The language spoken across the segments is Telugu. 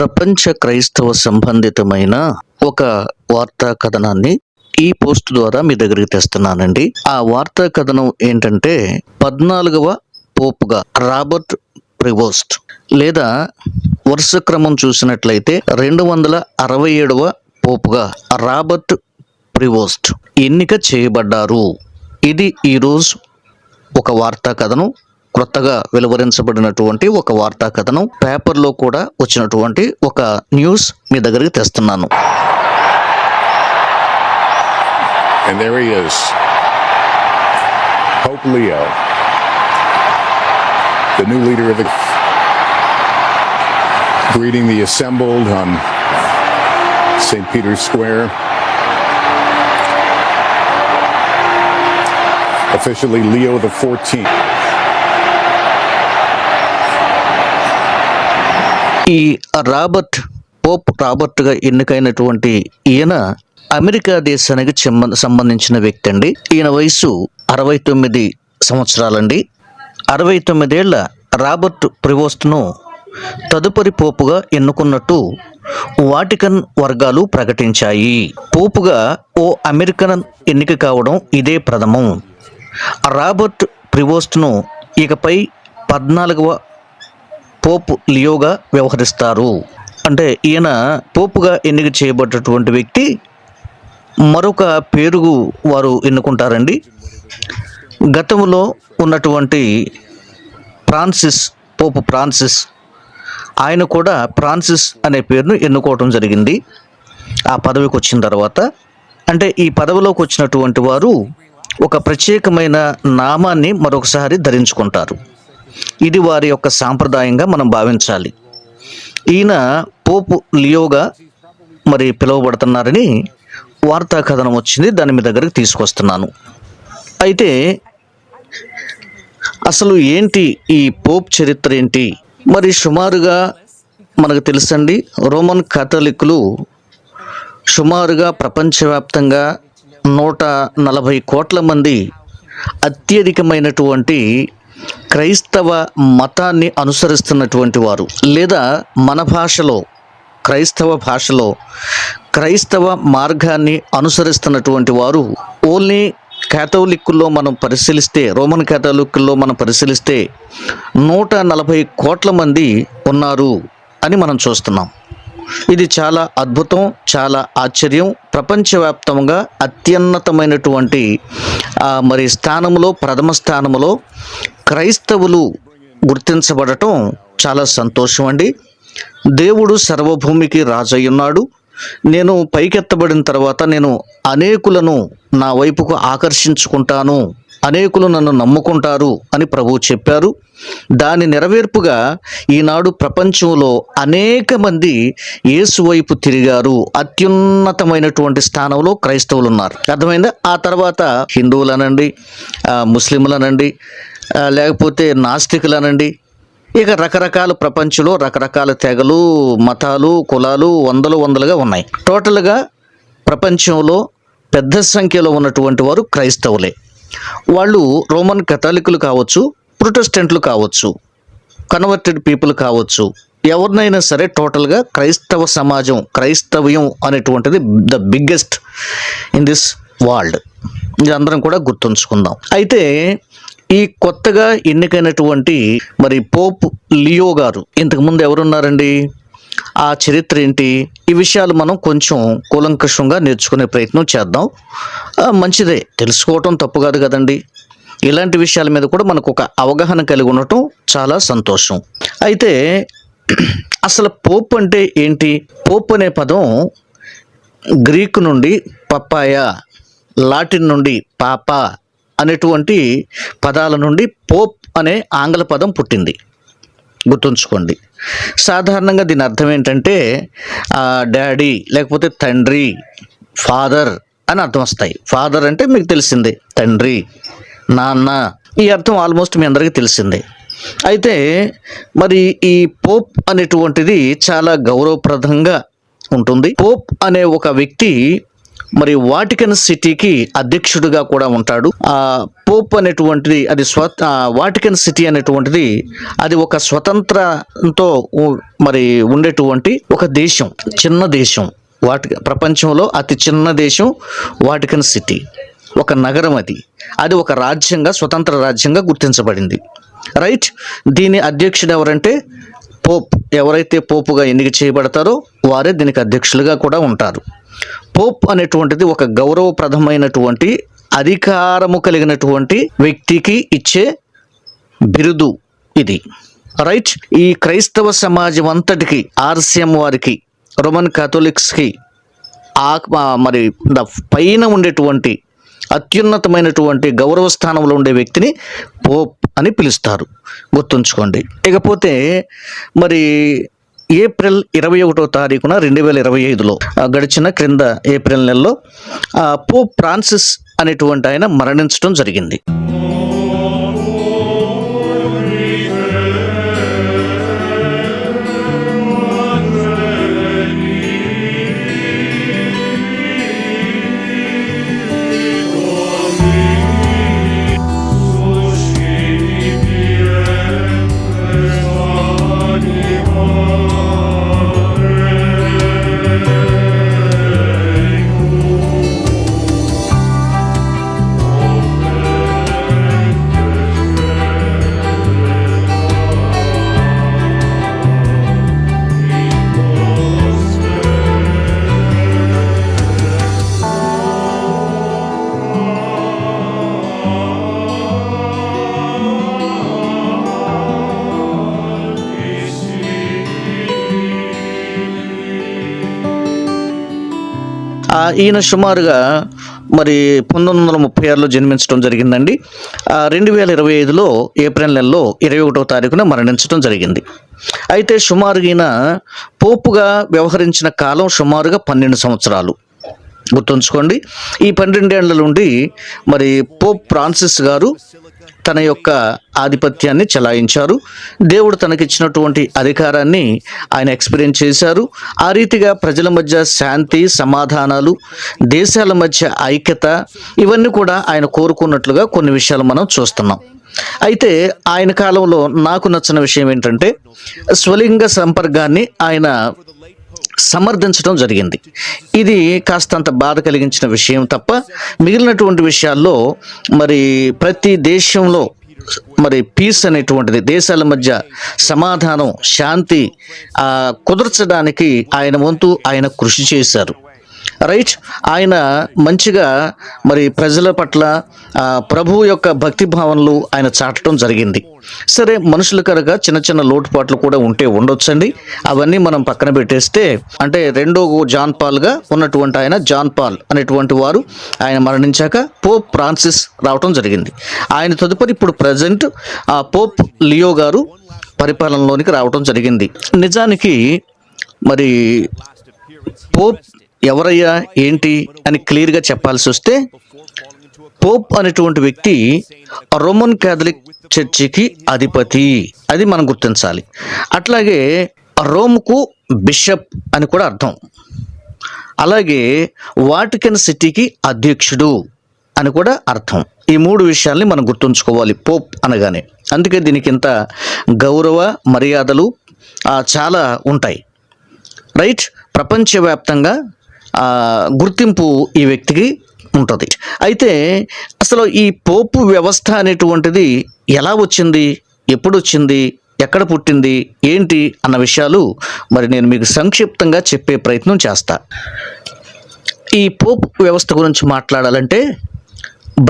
ప్రపంచ క్రైస్తవ సంబంధితమైన ఒక వార్తా కథనాన్ని ఈ పోస్ట్ ద్వారా మీ దగ్గరికి తెస్తున్నానండి. ఆ వార్తా కథనం ఏంటంటే పద్నాలుగవ పోపుగా రాబర్ట్ ప్రివోస్ట్ లేదా వరుస క్రమం చూసినట్లయితే రెండు వందల అరవై ఏడవ పోపుగా రాబర్ట్ ప్రివోస్ట్ ఎన్నిక చేయబడ్డారు. ఇది ఈరోజు ఒక వార్తా కథనం. కొత్తగా వెలువరించబడినటువంటి ఒక వార్తా కథనం పేపర్లో కూడా వచ్చినటువంటి ఒక న్యూస్ మీ దగ్గరికి తెస్తున్నాను Greeting the assembled on St. Peter's Square. Officially, Leo the 14th. ఈ రాబర్ట్ పోప్ రాబర్ట్గా ఎన్నికైనటువంటి ఈయన అమెరికా దేశానికి సంబంధించిన వ్యక్తి అండి. ఈయన వయసు అరవై తొమ్మిది సంవత్సరాలండి. అరవై తొమ్మిదేళ్ళ రాబర్ట్ ప్రివోస్ట్ను తదుపరి పోపుగా ఎన్నుకున్నట్టు వాటికన్ వర్గాలు ప్రకటించాయి. పోపుగా ఓ అమెరికన్ ఎన్నిక కావడం ఇదే ప్రథమం. రాబర్ట్ ప్రివోస్ట్ను ఇకపై పద్నాలుగవ పోప్ లియోగా వ్యవహరిస్తారు. అంటే ఈయన పోపుగా ఎన్నిక చేయబడ్డటువంటి వ్యక్తి మరొక పేరుగు వారు ఎన్నుకుంటారండి. గతంలో ఉన్నటువంటి ఫ్రాన్సిస్ పోపు ఫ్రాన్సిస్ ఆయన కూడా ఫ్రాన్సిస్ అనే పేరును ఎన్నుకోవడం జరిగింది. ఆ పదవికి వచ్చిన తర్వాత అంటే ఈ పదవిలోకి వచ్చినటువంటి వారు ఒక ప్రత్యేకమైన నామాన్ని మరొకసారి ధరించుకుంటారు. ఇది వారి యొక్క సాంప్రదాయంగా మనం భావించాలి. ఈయన పోపు లియోగా మరి పిలువబడుతున్నారని వార్తా కథనం వచ్చింది. దాని మీ దగ్గరికి తీసుకొస్తున్నాను. అయితే అసలు ఏంటి ఈ పోప్ చరిత్ర ఏంటి? మరి సుమారుగా మనకు తెలుసండి రోమన్ కాథలిక్కులు సుమారుగా ప్రపంచవ్యాప్తంగా నూట నలభై కోట్ల మంది అత్యధికమైనటువంటి క్రైస్తవ మతాన్ని అనుసరిస్తున్నటువంటి వారు లేదా మన భాషలో క్రైస్తవ భాషలో క్రైస్తవ మార్గాన్ని అనుసరిస్తున్నటువంటి వారు ఓన్లీ కేథోలిక్కుల్లో మనం పరిశీలిస్తే రోమన్ కేథోలిక్కుల్లో మనం పరిశీలిస్తే నూట నలభై కోట్ల మంది ఉన్నారు అని మనం చూస్తున్నాం. ఇది చాలా అద్భుతం చాలా ఆశ్చర్యం. ప్రపంచవ్యాప్తంగా అత్యున్నతమైనటువంటి మరి స్థానంలో ప్రథమ స్థానంలో క్రైస్తవులు గుర్తించబడటం చాలా సంతోషం అండి దేవుడు సర్వభూమికి రాజయ్యున్నాడు. నేను పైకెత్తబడిన తర్వాత నేను అనేకులను నా వైపుకు ఆకర్షించుకుంటాను. అనేకులు నన్ను నమ్ముకుంటారు అని ప్రభువు చెప్పారు. దాని నెరవేర్పుగా ఈనాడు ప్రపంచంలో అనేక మంది యేసు వైపు తిరిగారు. అత్యున్నతమైనటువంటి స్థానంలో క్రైస్తవులు ఉన్నారు అర్థమైందా? ఆ తర్వాత హిందువులనండి ముస్లింలనండి లేకపోతే నాస్తికులనండి. ఇక రకరకాల ప్రపంచంలో రకరకాల తెగలు మతాలు కులాలు వందలు వందలుగా ఉన్నాయి. టోటల్గా ప్రపంచంలో పెద్ద సంఖ్యలో ఉన్నటువంటి వారు క్రైస్తవులే. వాళ్ళు రోమన్ కథాలికులు కావచ్చు ప్రొటెస్టెంట్లు కావచ్చు కన్వర్టెడ్ పీపుల్ కావచ్చు ఎవరినైనా సరే టోటల్గా క్రైస్తవ సమాజం క్రైస్తవ్యం అనేటువంటిది the biggest in this world. ఇది అందరం కూడా గుర్తుంచుకుందాం. అయితే ఈ కొత్తగా ఎన్నికైనటువంటి మరి పోప్ లియో గారు ఇంతకుముందు ఎవరున్నారండి? ఆ చరిత్ర ఏంటి? ఈ విషయాలు మనం కొంచెం కూలంకషంగా నేర్చుకునే ప్రయత్నం చేద్దాం. మంచిదే. తెలుసుకోవటం తప్పు కాదు కదండి. ఇలాంటి విషయాల మీద కూడా మనకు ఒక అవగాహన కలిగి ఉండటం చాలా సంతోషం. అయితే అసలు పోప్ అంటే ఏంటి? పోప్ అనే పదం గ్రీక్ నుండి పప్పాయ లాటిన్ నుండి పాప అనేటువంటి పదాల నుండి పోప్ అనే ఆంగ్ల పదం పుట్టింది. గుర్తుంచుకోండి. సాధారణంగా దీని అర్థం ఏంటంటే డాడీ లేకపోతే తండ్రి ఫాదర్ అని అర్థం వస్తాయి. ఫాదర్ అంటే మీకు తెలిసిందే తండ్రి నాన్న. ఈ అర్థం ఆల్మోస్ట్ మీ అందరికీ తెలిసిందే. అయితే మరి ఈ పోప్ అనేటువంటిది చాలా గౌరవప్రదంగా ఉంటుంది. పోప్ అనే ఒక వ్యక్తి మరి వాటికన్ సిటీకి అధ్యక్షుడిగా కూడా ఉంటాడు. ఆ పోప్ అనేటువంటిది అది స్వ వాటికన్ సిటీ అనేటువంటిది అది ఒక స్వతంత్రంతో మరి ఉండేటువంటి ఒక దేశం చిన్న దేశం. వాటి ప్రపంచంలో అతి చిన్న దేశం వాటికన్ సిటీ. ఒక నగరం అది. అది ఒక రాజ్యంగా స్వతంత్ర రాజ్యంగా గుర్తించబడింది. రైట్? దీని అధ్యక్షుడు ఎవరంటే పోప్. ఎవరైతే పోపుగా ఎన్నిక చేయబడతారో వారే దీనికి అధ్యక్షులుగా కూడా ఉంటారు. పోప్ అనేటువంటిది ఒక గౌరవప్రదమైనటువంటి అధికారము కలిగినటువంటి వ్యక్తికి ఇచ్చే బిరుదు ఇది. రైట్? ఈ క్రైస్తవ సమాజం అంతటికి ఆర్సిఎం వారికి రోమన్ కాథోలిక్స్కి ఆ ఆ మరి ద పైన ఉండేటువంటి అత్యున్నతమైనటువంటి గౌరవ స్థానంలో ఉండే వ్యక్తిని పోప్ అని పిలుస్తారు. గుర్తుంచుకోండి. ఇకపోతే మరి ఏప్రిల్ ఇరవై ఒకటో తారీఖున రెండు వేల ఇరవై ఐదులో గడిచిన క్రింద ఏప్రిల్ నెలలో ఆ, పోప్ ఫ్రాన్సిస్ అనేటువంటి ఆయన మరణించడం జరిగింది. ఈయన సుమారుగా మరి పంతొమ్మిది వందల ముప్పై ఆరులో జన్మించడం జరిగిందండి. రెండు వేల ఇరవై ఐదులో ఏప్రిల్ నెలలో ఇరవై ఒకటో తారీఖున మరణించడం జరిగింది. అయితే సుమారుగా ఈయన పోపుగా వ్యవహరించిన కాలం సుమారుగా పన్నెండు సంవత్సరాలు. గుర్తుంచుకోండి. ఈ పన్నెండేళ్ళ నుండి మరి పోప్ ఫ్రాన్సిస్ గారు తన యొక్క ఆధిపత్యాన్ని చెలాయించారు. దేవుడు తనకిచ్చినటువంటి అధికారాన్ని ఆయన ఎక్స్పీరియన్స్ చేశారు. ఆ రీతిగా ప్రజల మధ్య శాంతి సమాధానాలు దేశాల మధ్య ఐక్యత ఇవన్నీ కూడా ఆయన కోరుకున్నట్లుగా కొన్ని విషయాలు మనం చూస్తున్నాం. అయితే ఆయన కాలంలో నాకు నచ్చిన విషయం ఏంటంటే స్వలింగ సంపర్కాన్ని ఆయన సమర్థించడం జరిగింది. ఇది కాస్తంత బాధ కలిగించిన విషయం తప్ప మిగిలినటువంటి విషయాల్లో మరి ప్రతి దేశంలో మరి పీస్ అనేటువంటిది దేశాల మధ్య సమాధానం శాంతి కుదర్చడానికి ఆయన వంతు ఆయన కృషి చేశారు. రైట్ ఆయన మంచిగా మరి ప్రజల పట్ల ప్రభువు యొక్క భక్తి భావనలు ఆయన చాటడం జరిగింది. సరే మనుషుల కనుక చిన్న చిన్న లోటుపాట్లు కూడా ఉంటే ఉండొచ్చండి. అవన్నీ మనం పక్కన పెట్టేస్తే అంటే రెండో జాన్ పాల్గా ఉన్నటువంటి ఆయన జాన్ పాల్ అనేటువంటి వారు ఆయన మరణించాక పోప్ ఫ్రాన్సిస్ రావటం జరిగింది. ఆయన తదుపరి ఇప్పుడు ప్రజెంట్ ఆ పోప్ లియో గారు పరిపాలనలోనికి రావటం జరిగింది. నిజానికి మరి పోప్ ఎవరయ్యా? ఏంటి? అని క్లియర్గా చెప్పాల్సి వస్తే పోప్ అనేటువంటి వ్యక్తి రోమన్ క్యాథలిక్ చర్చికి అధిపతి. అది మనం గుర్తించాలి. అట్లాగే రోమ్కు బిషప్ అని కూడా అర్థం. అలాగే వాటికన్ సిటీకి అధ్యక్షుడు అని కూడా అర్థం. ఈ మూడు విషయాల్ని మనం గుర్తుంచుకోవాలి పోప్ అనగానే. అందుకే దీనికి ఇంత గౌరవ మర్యాదలు చాలా ఉంటాయి. రైట్? ప్రపంచవ్యాప్తంగా గుర్తింపు ఈ వ్యక్తికి ఉంటుంది. అయితే అసలు ఈ పోపు వ్యవస్థ అనేటువంటిది ఎలా వచ్చింది? ఎప్పుడు వచ్చింది? ఎక్కడ పుట్టింది? ఏంటి? అన్న విషయాలు మరి నేను మీకు సంక్షిప్తంగా చెప్పే ప్రయత్నం చేస్తా. ఈ పోపు వ్యవస్థ గురించి మాట్లాడాలంటే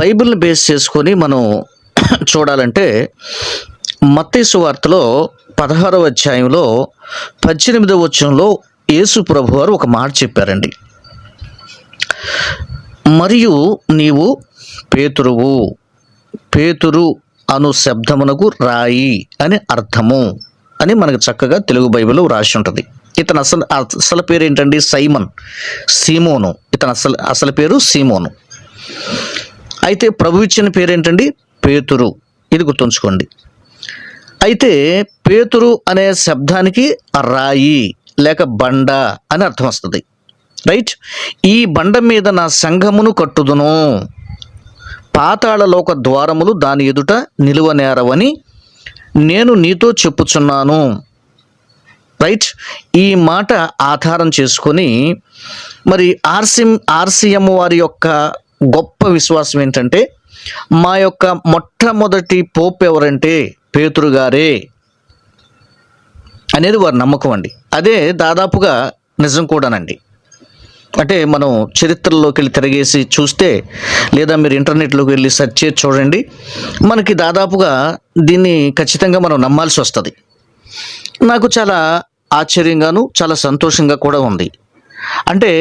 బైబిల్ని బేస్ చేసుకొని మనం చూడాలంటే మత్తేసు వార్తలో పదహారవ అధ్యాయంలో పద్దెనిమిదవ వచనంలో యేసు ప్రభు వారు ఒక మాట చెప్పారండి. మరియు నీవు పేతురువు. పేతురు అను శబ్దమునకు రాయి అని అర్థము అని మనకు చక్కగా తెలుగు బైబిల్లో రాసి ఉంటుంది. ఇతను అసలు అసలు పేరు ఏంటండి? సైమన్. సీమోను. ఇతను అసలు అసలు పేరు సీమోను. అయితే ప్రభు ఇచ్చిన పేరు ఏంటండి? పేతురు. ఇది గుర్తుంచుకోండి. అయితే పేతురు అనే శబ్దానికి రాయి లేక బండ అని అర్థం వస్తుంది. రైట్ ఈ బండ మీద నా సంఘమును కట్టుదును. పాతాళలోక ద్వారములు దాని ఎదుట నిలువనేరవని నేను నీతో చెప్పుచున్నాను. రైట్ ఈ మాట ఆధారం చేసుకొని మరి ఆర్సిఎం ఆర్సిఎం వారి యొక్క గొప్ప విశ్వాసం ఏంటంటే మా యొక్క మొట్టమొదటి పోప్ ఎవరంటే పేతురు గారే అనేది వారి నమ్మకం అండి. అదే దాదాపుగా నిజం కూడానండి. అంటే మనం చరిత్రలోకి వెళ్ళి తిరిగేసి చూస్తే లేదా మీరు ఇంటర్నెట్లోకి వెళ్ళి సెర్చ్ చేసి చూడండి మనకి దాదాపుగా దీన్ని ఖచ్చితంగా మనం నమ్మాల్సి వస్తుంది. నాకు చాలా ఆశ్చర్యంగాను చాలా సంతోషంగా కూడా ఉంది. అంటే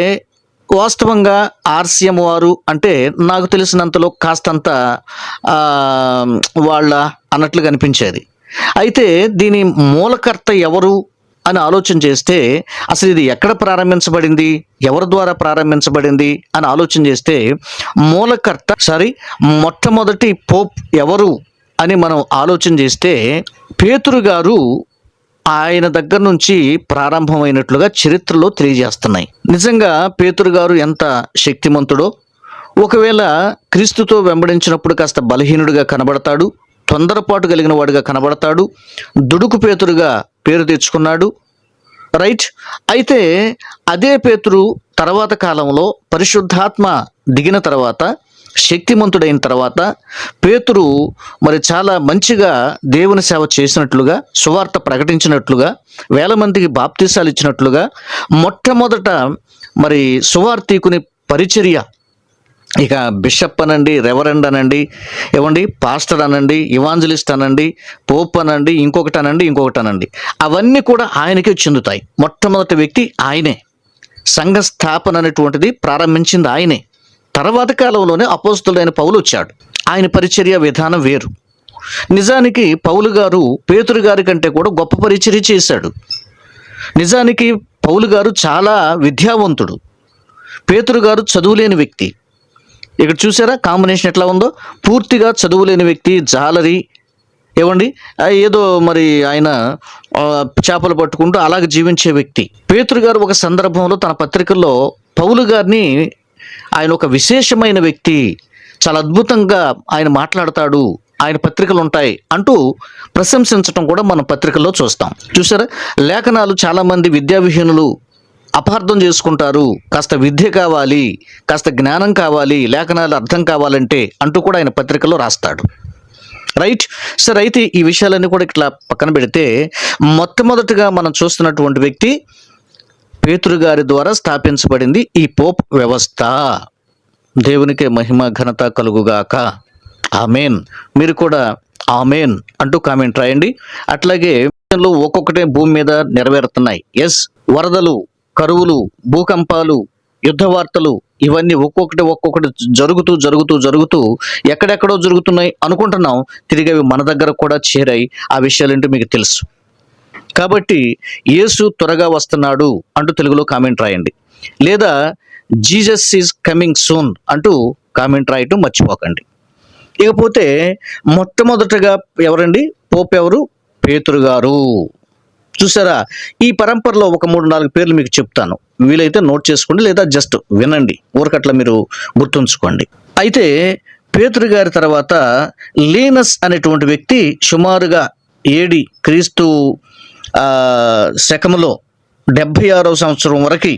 వాస్తవంగా ఆర్సీఎం వారు అంటే నాకు తెలిసినంతలో కాస్తంత వాళ్ళ అన్నట్లుగా అనిపించేది. అయితే దీని మూలకర్త ఎవరు అని ఆలోచన చేస్తే అసలు ఇది ఎక్కడ ప్రారంభించబడింది? ఎవరి ద్వారా ప్రారంభించబడింది? అని ఆలోచన చేస్తే మూలకర్త సారీ మొట్టమొదటి పోప్ ఎవరు అని మనం ఆలోచన చేస్తే పేతురు గారు ఆయన దగ్గర నుంచి ప్రారంభమైనట్లుగా చరిత్రలో తెలియజేస్తున్నాయి. నిజంగా పేతురు గారు ఎంత శక్తిమంతుడో. ఒకవేళ క్రీస్తుతో వెంబడించినప్పుడు కాస్త బలహీనుడిగా కనబడతాడు తొందరపాటు కలిగిన వాడిగా కనబడతాడు దుడుకు పేతురుగా పేరు తెచ్చుకున్నాడు. రైట్? అయితే అదే పేతురు తర్వాత కాలంలో పరిశుద్ధాత్మ దిగిన తర్వాత శక్తిమంతుడైన తర్వాత పేతురు మరి చాలా మంచిగా దేవుని సేవ చేసినట్లుగా సువార్త ప్రకటించినట్లుగా వేల మందికి బాప్తీసాలు ఇచ్చినట్లుగా మొట్టమొదట మరి సువార్తీకుని పరిచర్య ఇక బిషప్ అనండి రెవరెండ్ అనండి ఏమండి? పాస్టర్ అనండి ఇవాంజలిస్ట్ అనండి పోప్ అనండి ఇంకొకటి అనండి ఇంకొకటి అనండి. అవన్నీ కూడా ఆయనకే చెందుతాయి. మొట్టమొదటి వ్యక్తి ఆయనే. సంఘ స్థాపన అనేటువంటిది ప్రారంభించింది ఆయనే. తర్వాత కాలంలోనే అపోస్తులైన పౌలు వచ్చాడు. ఆయన పరిచర్య విధానం వేరు. నిజానికి పౌలు గారు పేతురు గారి కంటే కూడా గొప్ప పరిచర్య చేశాడు. నిజానికి పౌలు గారు చాలా విద్యావంతుడు. పేతురు గారు చదువులేని వ్యక్తి. ఇక్కడ చూసారా కాంబినేషన్ ఎట్లా ఉందో? పూర్తిగా చదువులేని వ్యక్తి జాలరి. ఏమండి? ఏదో మరి ఆయన చేపలు పట్టుకుంటూ అలాగ జీవించే వ్యక్తి. పేతురు గారు ఒక సందర్భంలో తన పత్రికల్లో పౌలు గారిని ఆయన ఒక విశేషమైన వ్యక్తి చాలా అద్భుతంగా ఆయన మాట్లాడతాడు ఆయన పత్రికలు ఉంటాయి అంటూ ప్రశంసించడం కూడా మనం పత్రికల్లో చూస్తాం. చూసారా? లేఖనాలు చాలామంది విద్యావిహీనులు అపార్థం చేసుకుంటారు. కాస్త విద్య కావాలి కాస్త జ్ఞానం కావాలి లేఖనాలు అర్థం కావాలంటే అంటూ కూడా ఆయన పత్రికలో రాస్తాడు. రైట్? సరే అయితే ఈ విషయాలన్నీ కూడా ఇట్లా పక్కన పెడితే మొట్టమొదటిగా మనం చూస్తున్నటువంటి వ్యక్తి పేతురు గారి ద్వారా స్థాపించబడింది ఈ పోప్ వ్యవస్థ. దేవునికే మహిమ ఘనత కలుగుగాక. ఆమెన్. మీరు కూడా ఆమెన్ అంటూ కామెంట్ రాయండి. అట్లాగే ఒక్కొక్కటే భూమి మీద నెరవేరుతున్నాయి. ఎస్ వరదలు కరువులు భూకంపాలు యుద్ధ వార్తలు ఇవన్నీ ఒక్కొక్కటి ఒక్కొక్కటి జరుగుతూ జరుగుతూ జరుగుతూ ఎక్కడెక్కడో జరుగుతున్నాయి అనుకుంటున్నాం. తిరిగి అవి మన దగ్గర కూడా చేరాయి. ఆ విషయాలేంటో మీకు తెలుసు. కాబట్టి యేసు త్వరగా వస్తున్నాడు అంటూ తెలుగులో కామెంట్ రాయండి. లేదా జీజస్ ఈజ్ కమింగ్ సూన్ అంటూ కామెంట్ రాయటం మర్చిపోకండి. ఇకపోతే మొట్టమొదటగా ఎవరండి? పోప్ ఎవరు? పేతురు గారు. చూసారా? ఈ పరంపరలో ఒక మూడు నాలుగు పేర్లు మీకు చెప్తాను. వీలైతే నోట్ చేసుకోండి లేదా జస్ట్ వినండి. ఊరకట్ల మీరు గుర్తుంచుకోండి. అయితే పేతురు గారి తర్వాత లీనస్ అనేటువంటి వ్యక్తి సుమారుగా ఏడి క్రీస్తు శకములో డెబ్భై ఆరవ సంవత్సరం వరకు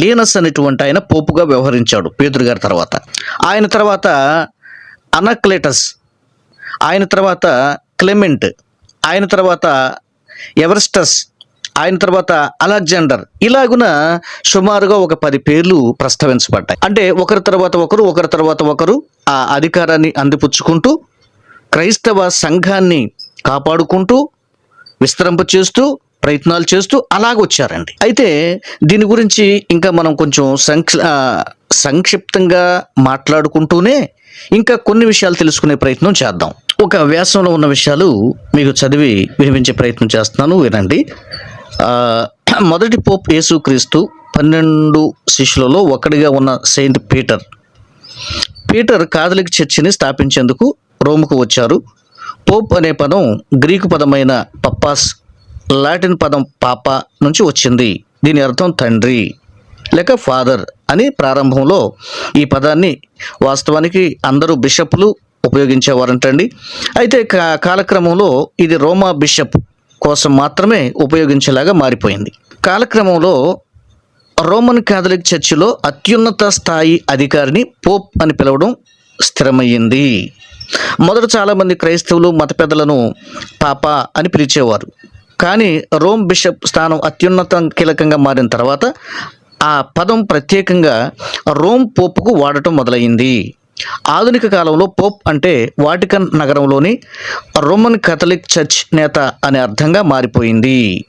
లీనస్ అనేటువంటి ఆయన పోపుగా వ్యవహరించాడు పేతురు గారి తర్వాత. ఆయన తర్వాత అనక్లేటస్ ఆయన తర్వాత క్లెమెంట్ ఆయన తర్వాత ఎవరిస్టస్ ఆయన తర్వాత అలెగ్జాండర్. ఇలాగున సుమారుగా ఒక పది పేర్లు ప్రస్తావించబడ్డాయి. అంటే ఒకరి తర్వాత ఒకరు ఒకరి తర్వాత ఒకరు ఆ అధికారాన్ని అందిపుచ్చుకుంటూ క్రైస్తవ సంఘాన్ని కాపాడుకుంటూ విస్తరింప చేస్తూ ప్రయత్నాలు చేస్తూ అలాగొచ్చారండి. అయితే దీని గురించి ఇంకా మనం కొంచెం సంక్ష సంక్షిప్తంగా మాట్లాడుకుంటూనే ఇంకా కొన్ని విషయాలు తెలుసుకునే ప్రయత్నం చేద్దాం. ఒక వ్యాసంలో ఉన్న విషయాలు మీకు చదివి వినిపించే ప్రయత్నం చేస్తున్నాను వినండి. మొదటి పోప్ యేసుక్రీస్తు పన్నెండు శిష్యులలో ఒకడిగా ఉన్న సెయింట్ పీటర్. పీటర్ కాథలిక్ చర్చిని స్థాపించేందుకు రోమ్కు వచ్చారు. పోప్ అనే పదం గ్రీకు పదమైన పప్పాస్ లాటిన్ పదం పాప నుంచి వచ్చింది. దీని అర్థం తండ్రి. లేక ఫాదర్ అని ప్రారంభంలో ఈ పదాన్ని వాస్తవానికి అందరూ బిషప్లు ఉపయోగించేవారంటండి. అయితే కా కాలక్రమంలో ఇది రోమా బిషప్ కోసం మాత్రమే ఉపయోగించేలాగా మారిపోయింది. కాలక్రమంలో రోమన్ క్యాథలిక్ చర్చిలో అత్యున్నత స్థాయి అధికారిని పోప్ అని పిలవడం స్థిరమయ్యింది. మొదట చాలామంది క్రైస్తవులు మత పెద్దలను పాప అని పిలిచేవారు. కానీ రోమ్ బిషప్ స్థానం అత్యున్నత కీలకంగా మారిన తర్వాత ఆ పదం ప్రత్యేకంగా రోమ్ పోపుకు వాడటం మొదలైంది. ఆధునిక కాలంలో పోప్ అంటే వాటికన్ నగరంలోని రోమన్ కథలిక్ చర్చ్ నేత అనే అర్థంగా మారిపోయింది.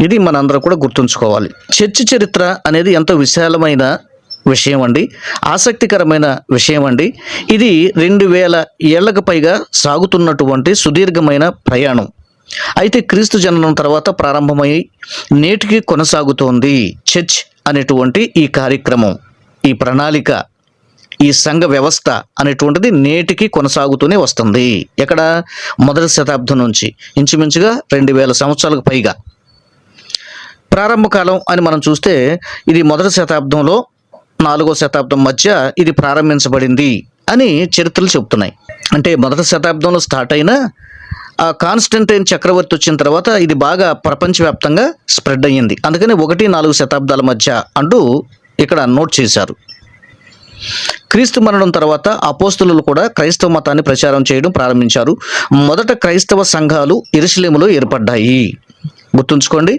ఇది మనందరం కూడా గుర్తుంచుకోవాలి. చర్చి చరిత్ర అనేది ఎంతో విశాలమైన విషయం అండి. ఆసక్తికరమైన విషయం అండి. ఇది రెండు వేల ఏళ్ళకు పైగా సాగుతున్నటువంటి సుదీర్ఘమైన ప్రయాణం. అయితే క్రీస్తు జననం తర్వాత ప్రారంభమై నేటికి కొనసాగుతోంది. చర్చ్ అనేటువంటి ఈ కార్యక్రమం ఈ ప్రణాళిక ఈ సంఘ వ్యవస్థ అనేటువంటిది నేటికి కొనసాగుతూనే వస్తుంది. ఎక్కడ? మొదటి శతాబ్దం నుంచి. ఇంచుమించుగా రెండు వేల సంవత్సరాలకు పైగా. ప్రారంభ కాలం అని మనం చూస్తే ఇది మొదటి శతాబ్దంలో నాలుగో శతాబ్దం మధ్య ఇది ప్రారంభించబడింది అని చరిత్రలు చెబుతున్నాయి. అంటే మొదటి శతాబ్దంలో స్టార్ట్ అయిన ఆ కాన్స్టంటైన్ చక్రవర్తి వచ్చిన తర్వాత ఇది బాగా ప్రపంచవ్యాప్తంగా స్ప్రెడ్ అయ్యింది. అందుకని ఒకటి నాలుగు శతాబ్దాల మధ్య అంటూ ఇక్కడ నోట్ చేశారు. క్రీస్తు మరణం తర్వాత అపోస్తులు కూడా క్రైస్తవ మతాన్ని ప్రచారం చేయడం ప్రారంభించారు. మొదట క్రైస్తవ సంఘాలు ఇరుషులేములో ఏర్పడ్డాయి. గుర్తుంచుకోండి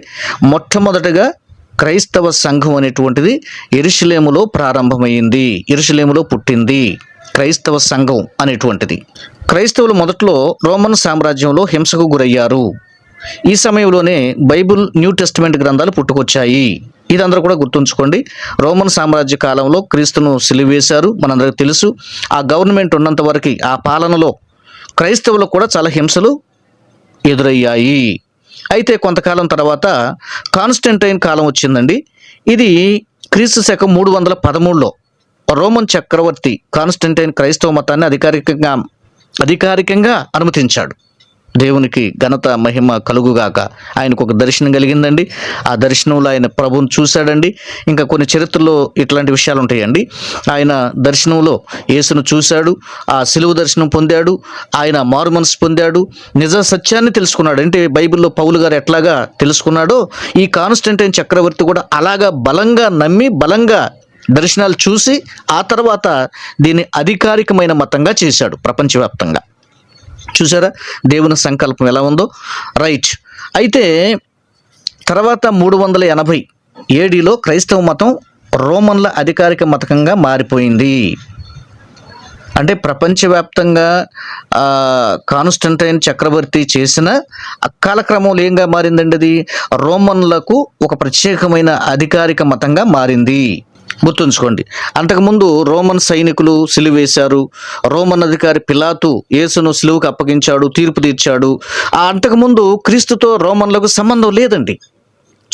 మొట్టమొదటగా క్రైస్తవ సంఘం అనేటువంటిది ఎరుషులేములో ప్రారంభమైంది ఎరుషులేములో పుట్టింది. క్రైస్తవ సంఘం అనేటువంటిది. క్రైస్తవులు మొదట్లో రోమన్ సామ్రాజ్యంలో హింసకు గురయ్యారు. ఈ సమయంలోనే బైబిల్ న్యూ టెస్టిమెంట్ గ్రంథాలు పుట్టుకొచ్చాయి. ఇదందరూ కూడా గుర్తుంచుకోండి. రోమన్ సామ్రాజ్య కాలంలో క్రీస్తును సిలివేశారు. మనందరికి తెలుసు. ఆ గవర్నమెంట్ ఉన్నంత వరకు ఆ పాలనలో క్రైస్తవులకు కూడా చాలా హింసలు ఎదురయ్యాయి. అయితే కొంతకాలం తర్వాత కాన్స్టెంటైన్ కాలం వచ్చిందండి. ఇది క్రీస్తు శకం మూడు వందల పదమూడులో రోమన్ చక్రవర్తి కాన్స్టెంటైన్ క్రైస్తవ మతాన్ని అధికారికంగా అధికారికంగా అనుమతించాడు. దేవునికి ఘనత మహిమ కలుగుగాక ఆయనకు ఒక దర్శనం కలిగిందండి. ఆ దర్శనంలో ఆయన ప్రభుని చూశాడండి. ఇంకా కొన్ని చరిత్రలో ఇట్లాంటి విషయాలు ఉంటాయండి. ఆయన దర్శనంలో యేసును చూశాడు. ఆ సిలువు దర్శనం పొందాడు. ఆయన మారు మనసు పొందాడు. నిజ సత్యాన్ని తెలుసుకున్నాడు. అంటే బైబిల్లో పౌలు గారు ఎట్లాగా తెలుసుకున్నాడో ఈ కాన్స్టెంటైన్ చక్రవర్తి కూడా అలాగా బలంగా నమ్మి బలంగా దర్శనాలు చూసి ఆ తర్వాత దీన్ని అధికారికమైన మతంగా చేశాడు ప్రపంచవ్యాప్తంగా. చూసారా దేవుని సంకల్పం ఎలా ఉందో? రైట్. అయితే తర్వాత మూడు వందల ఎనభై ఏడీలో క్రైస్తవ మతం రోమన్ల అధికారిక మతకంగా మారిపోయింది. అంటే ప్రపంచవ్యాప్తంగా కాన్స్టంటైన్ చక్రవర్తి చేసిన కాలక్రమంలో ఏంగా మారిందండి అది? రోమన్లకు ఒక ప్రత్యేకమైన అధికారిక మతంగా మారింది. గుర్తుంచుకోండి. అంతకుముందు రోమన్ సైనికులు సిలువేశారు రోమన్ అధికారి పిలాతు యేసును సిలువుకు అప్పగించాడు తీర్పు తీర్చాడు. ఆ అంతకుముందు క్రీస్తుతో రోమన్లకు సంబంధం లేదండి.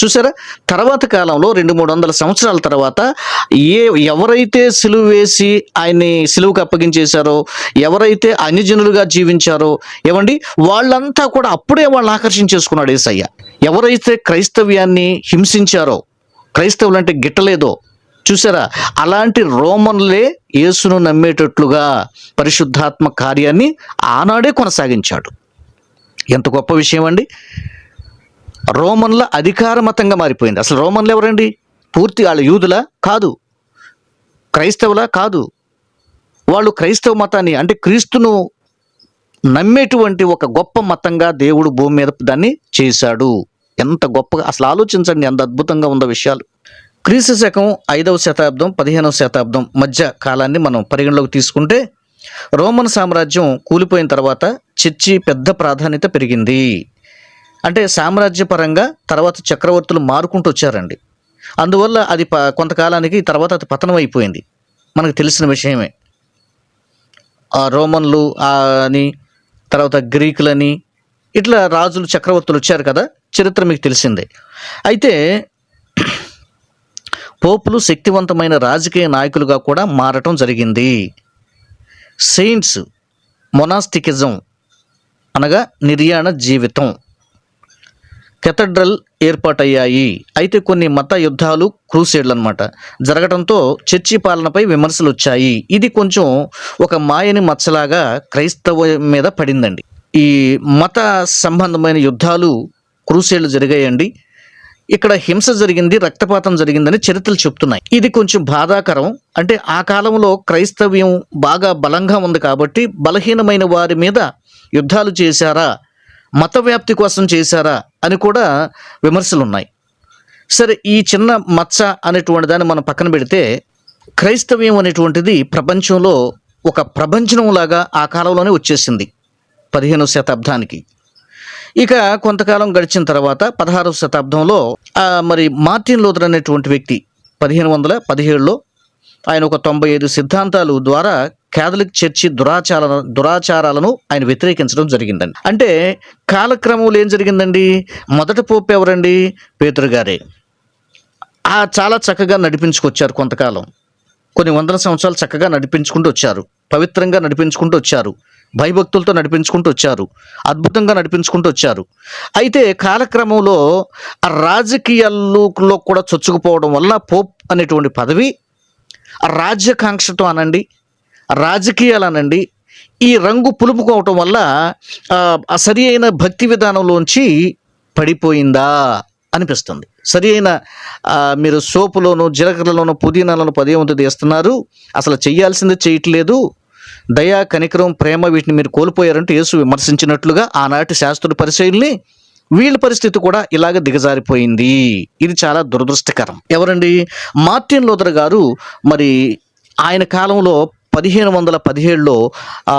చూసారా? తర్వాత కాలంలో రెండు మూడు వందల సంవత్సరాల తర్వాత ఏ ఎవరైతే సిలువ వేసి ఆయన్ని సిలువుకు అప్పగించేశారో ఎవరైతే అన్యజనులుగా జీవించారో ఏమండి? వాళ్ళంతా కూడా అప్పుడే వాళ్ళని ఆకర్షించేసుకున్నాడు ఏసయ్య. ఎవరైతే క్రైస్తవ్యాన్ని హింసించారో క్రైస్తవులు అంటే గిట్టలేదో చూసారా? అలాంటి రోమన్లే యేసును నమ్మేటట్లుగా పరిశుద్ధాత్మ కార్యాన్ని ఆనాడే కొనసాగించాడు. ఎంత గొప్ప విషయం అండి. రోమన్ల అధికార మతంగా మారిపోయింది. అసలు రోమన్లు ఎవరండి? పూర్తి వాళ్ళ యూదుల? కాదు. క్రైస్తవుల? కాదు. వాళ్ళు క్రైస్తవ మతాన్ని అంటే క్రీస్తును నమ్మేటువంటి ఒక గొప్ప మతంగా దేవుడు భూమి మీద దాన్ని చేశాడు. ఎంత గొప్పగా అసలు ఆలోచించండి. ఎంత అద్భుతంగా ఉందో విషయాలు. క్రీస్తు శకం ఐదవ శతాబ్దం పదిహేనవ శతాబ్దం మధ్య కాలాన్ని మనం పరిగణలోకి తీసుకుంటే రోమన్ సామ్రాజ్యం కూలిపోయిన తర్వాత చర్చి పెద్ద ప్రాధాన్యత పెరిగింది. అంటే సామ్రాజ్యపరంగా తర్వాత చక్రవర్తులు మారుకుంటూ వచ్చారండి. అందువల్ల అది ప కొంతకాలానికి తర్వాత అది పతనం అయిపోయింది మనకు తెలిసిన విషయమే. ఆ రోమన్లు ఆ అని తర్వాత గ్రీకులని ఇట్లా రాజులు చక్రవర్తులు వచ్చారు కదా చరిత్ర మీకు తెలిసిందే. అయితే పోపులు శక్తివంతమైన రాజకీయ నాయకులుగా కూడా మారటం జరిగింది. సెయింట్స్ మొనాస్టికిజం అనగా నిర్యాణ జీవితం. కెథడ్రల్ ఏర్పాటయ్యాయి. అయితే కొన్ని మత యుద్ధాలు క్రూసేడ్లు అనమాట జరగడంతో చర్చి పాలనపై విమర్శలు వచ్చాయి ఇది కొంచెం ఒక మాయని మచ్చలాగా క్రైస్తవ మీద పడిందండి. ఈ మత సంబంధమైన యుద్ధాలు క్రూసేడ్లు జరిగాయండి. ఇక్కడ హింస జరిగింది రక్తపాతం జరిగిందని చరిత్రలు చెప్తున్నాయి. ఇది కొంచెం బాధాకరం. అంటే ఆ కాలంలో క్రైస్తవ్యం బాగా బలంగా ఉంది కాబట్టి బలహీనమైన వారి మీద యుద్ధాలు చేశారా మత వ్యాప్తి కోసం చేశారా అని కూడా విమర్శలు ఉన్నాయి సరే ఈ చిన్న మచ్చ అనేటువంటి దాన్ని మనం పక్కన పెడితే క్రైస్తవ్యం అనేటువంటిది ప్రపంచంలో ఒక ప్రపంచంలాగా ఆ కాలంలోనే వచ్చేసింది పదిహేనవ శతాబ్దానికి. ఇక కొంతకాలం గడిచిన తర్వాత పదహారవ శతాబ్దంలో మరి మార్టిన్ లోదర్ అనేటువంటి వ్యక్తి పదిహేను వందల పదిహేడులో ఆయన ఒక తొంభై ఐదు సిద్ధాంతాలు ద్వారా కేథలిక్ చర్చి దురాచార దురాచారాలను ఆయన వ్యతిరేకించడం జరిగిందండి. అంటే కాలక్రమంలో ఏం జరిగిందండి? మొదట పోపు ఎవరండి? పేతురు గారే. ఆ చాలా చక్కగా నడిపించుకొచ్చారు కొంతకాలం. కొన్ని వందల సంవత్సరాలు చక్కగా నడిపించుకుంటూ వచ్చారు. పవిత్రంగా నడిపించుకుంటూ వచ్చారు. భయభక్తులతో నడిపించుకుంటూ వచ్చారు. అద్భుతంగా నడిపించుకుంటూ వచ్చారు. అయితే కాలక్రమంలో ఆ రాజకీయాల్లో కూడా చొచ్చుకుపోవడం వల్ల పోప్ అనేటువంటి పదవి ఆ రాజ్యకాంక్షతో అనండి రాజకీయాలు అనండి ఈ రంగు పులుపుకోవటం వల్ల సరి అయిన భక్తి విధానంలోంచి పడిపోయిందా అనిపిస్తుంది. సరి అయిన మీరు సోపులోను జీలకర్రలోను పుదీనాలను పదే వంతు తీస్తున్నారు అసలు చేయాల్సింది చేయట్లేదు. దయా కనికరం ప్రేమ వీటిని మీరు కోల్పోయారంటూ యేసు విమర్శించినట్లుగా ఆనాటి శాస్త్రుల పరిశీలిని వీళ్ళ పరిస్థితి కూడా ఇలాగ దిగజారిపోయింది. ఇది చాలా దురదృష్టకరం. ఎవరండి? మార్టిన్ లోదర్ గారు మరి ఆయన కాలంలో పదిహేను వందల పదిహేడులో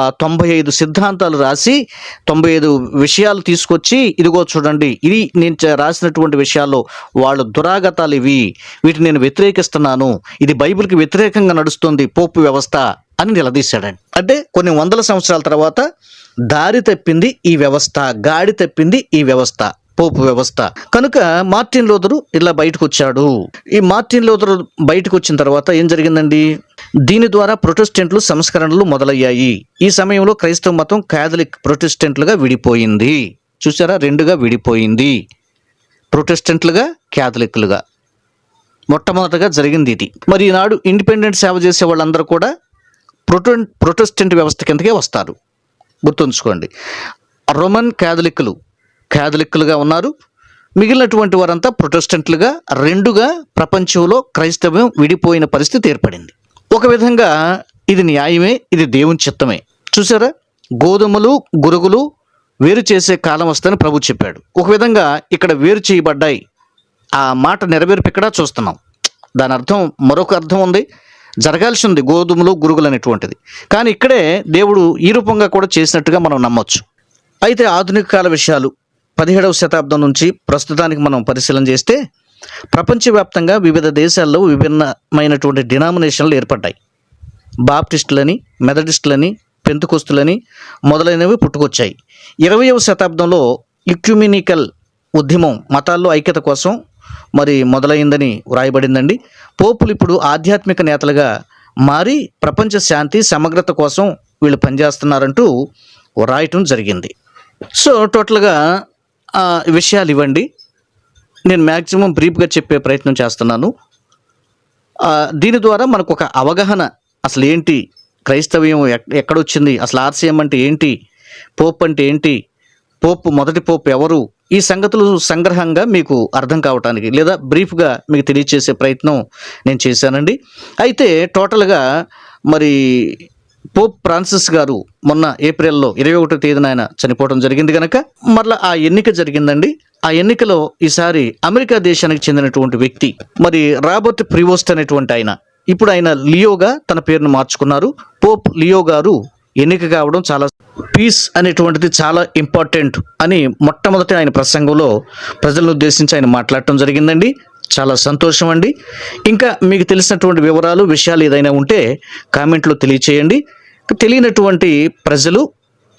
తొంభై ఐదు సిద్ధాంతాలు రాసి తొంభై ఐదు విషయాలు తీసుకొచ్చి ఇదిగో చూడండి ఇది నేను చ- రాసినటువంటి విషయాల్లో వాళ్ళు దురాగతాలు ఇవి. వీటిని నేను వ్యతిరేకిస్తున్నాను. ఇది బైబిల్కి వ్యతిరేకంగా నడుస్తుంది. పోపు వ్యవస్థ. అని నిలదీశాడండి. అంటే కొన్ని వందల సంవత్సరాల తర్వాత దారి తప్పింది ఈ వ్యవస్థ గాడి తప్పింది ఈ వ్యవస్థ పోపు వ్యవస్థ. కనుక మార్టిన్ లోదరు ఇలా బయటకు వచ్చాడు. ఈ మార్టిన్ లోదరు బయటకు వచ్చిన తర్వాత ఏం జరిగిందండి? దీని ద్వారా ప్రొటెస్టెంట్లు సంస్కరణలు మొదలయ్యాయి. ఈ సమయంలో క్రైస్తవ మతం క్యాథలిక్ ప్రొటెస్టెంట్లుగా విడిపోయింది. చూసారా రెండుగా విడిపోయింది. ప్రొటెస్టెంట్లుగా క్యాథలిక్లుగా మొట్టమొదటగా జరిగింది ఇది. మరి ఈనాడు ఇండిపెండెంట్ సేవ చేసే వాళ్ళందరూ కూడా ప్రొటె ప్రొటెస్టెంట్ వ్యవస్థ కిందకే వస్తారు. గుర్తుంచుకోండి. రోమన్ క్యాథలిక్లు క్యాథలిక్లుగా ఉన్నారు. మిగిలినటువంటి వారంతా ప్రొటెస్టెంట్లుగా రెండుగా ప్రపంచంలో క్రైస్తవ్యం విడిపోయిన పరిస్థితి ఏర్పడింది. ఒక విధంగా ఇది న్యాయమే ఇది దేవుని చిత్తమే. చూసారా గోధుమలు గురుగులు వేరు చేసే కాలం వస్తుందని ప్రభు చెప్పాడు. ఒక విధంగా ఇక్కడ వేరు చేయబడ్డాయి. ఆ మాట నెరవేర్పు ఇక్కడ చూస్తున్నాం. దాని అర్థం మరొక అర్థం ఉంది. జరగాల్సి ఉంది గోధుమలు గురుగులు అనేటువంటిది. కానీ ఇక్కడే దేవుడు ఈ రూపంగా కూడా చేసినట్టుగా మనం నమ్మొచ్చు. అయితే ఆధునిక కాల విషయాలు పదిహేడవ శతాబ్దం నుంచి ప్రస్తుతానికి మనం పరిశీలన చేస్తే ప్రపంచవ్యాప్తంగా వివిధ దేశాల్లో విభిన్నమైనటువంటి డినామినేషన్లు ఏర్పడ్డాయి. బాప్టిస్టులని మెథడిస్టులని పెంతుకొస్తులని మొదలైనవి పుట్టుకొచ్చాయి. ఇరవయవ శతాబ్దంలో ఇక్యుమినికల్ ఉద్యమం మతాల్లో ఐక్యత కోసం మరి మొదలైందని వ్రాయబడిందండి. పోపులు ఇప్పుడు ఆధ్యాత్మిక నేతలుగా మారి ప్రపంచ శాంతి సమగ్రత కోసం వీళ్ళు పనిచేస్తున్నారంటూ వ్రాయటం జరిగింది. సో టోటల్గా విషయాలు ఇవ్వండి. నేను మ్యాక్సిమం బ్రీఫ్గా చెప్పే ప్రయత్నం చేస్తున్నాను. దీని ద్వారా మనకు ఒక అవగాహన అసలు ఏంటి? క్రైస్తవ్యం ఎక్- ఎక్కడొచ్చింది? అసలు ఆర్సీఎం అంటే ఏంటి? పోప్ అంటే ఏంటి? పోప్ మొదటి పోప్ ఎవరు? ఈ సంగతులు సంగ్రహంగా మీకు అర్థం కావటానికి లేదా బ్రీఫ్గా మీకు తెలియచేసే ప్రయత్నం నేను చేశానండి. అయితే టోటల్గా మరి పోప్ ఫ్రాన్సిస్ గారు మొన్న ఏప్రిల్లో ఇరవై ఒకటో తేదీన ఆయన చనిపోవడం జరిగింది కనుక మరలా ఆ ఎన్నిక జరిగిందండి. ఆ ఎన్నికలో ఈసారి అమెరికా దేశానికి చెందినటువంటి వ్యక్తి మరి రాబర్ట్ ప్రివోస్ట్ అనేటువంటి ఆయన. ఇప్పుడు ఆయన లియోగా తన పేరును మార్చుకున్నారు. పోప్ లియో గారు ఎన్నిక కావడం చాలా పీస్ అనేటువంటిది చాలా ఇంపార్టెంట్ అని మొట్టమొదటి ఆయన ప్రసంగంలో ప్రజలను ఉద్దేశించి ఆయన మాట్లాడటం జరిగిందండి. చాలా సంతోషం అండి. ఇంకా మీకు తెలిసినటువంటి వివరాలు విషయాలు ఏదైనా ఉంటే కామెంట్లో తెలియచేయండి. తెలియనటువంటి ప్రజలు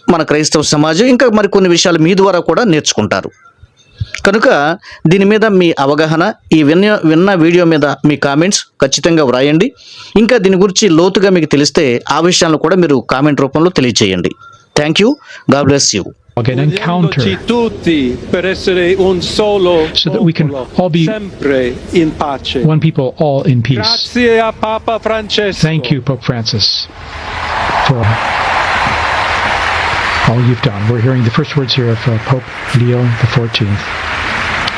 మన క్రైస్తవ సమాజం ఇంకా మరికొన్ని విషయాలు మీ ద్వారా కూడా నేర్చుకుంటారు. కనుక దీని మీద మీ అవగాహన ఈ విన్న విన్న వీడియో మీద మీ కామెంట్స్ ఖచ్చితంగా వ్రాయండి ఇంకా దీని గురించి లోతుగా మీకు తెలిస్తే ఆ విషయాలను కూడా మీరు కామెంట్ రూపంలో తెలియచేయండి thank you God bless you an encounter Uniamoci tutti per essere un solo so that we can all be sempre in pace. one people, all in peace. Grazie a Papa Francesco. Thank you, Pope Francis, for all you've done. We're hearing the first words here of uh, Pope Leo XIV,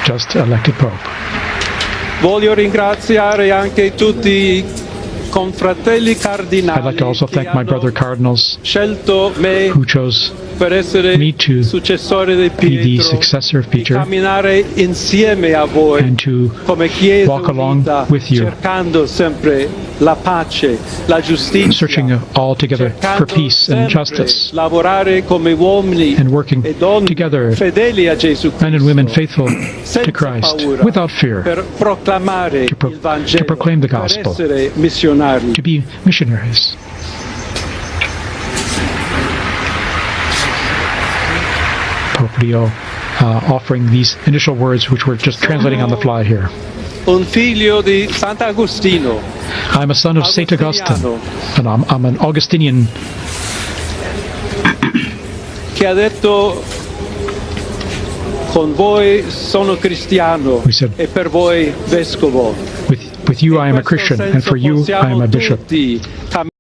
just elected Pope. Voglio ringraziare anche tutti I'd like to also thank my brother cardinals who chose me to be the successor of Peter and to walk along with you, searching all together for peace and justice, and working together, men and women faithful to Christ, without fear, to, pro to proclaim the gospel to be missionaries. Pope Leo uh, offering these initial words, which we're just translating on the fly here. Un figlio di Sant'Agostino, I'm a son of Saint Augustine, and I'm, I'm an Augustinian che ha detto con voi sono cristiano We said- e per voi vescovo. With, with you, I am a Christian, and for you, I am a bishop.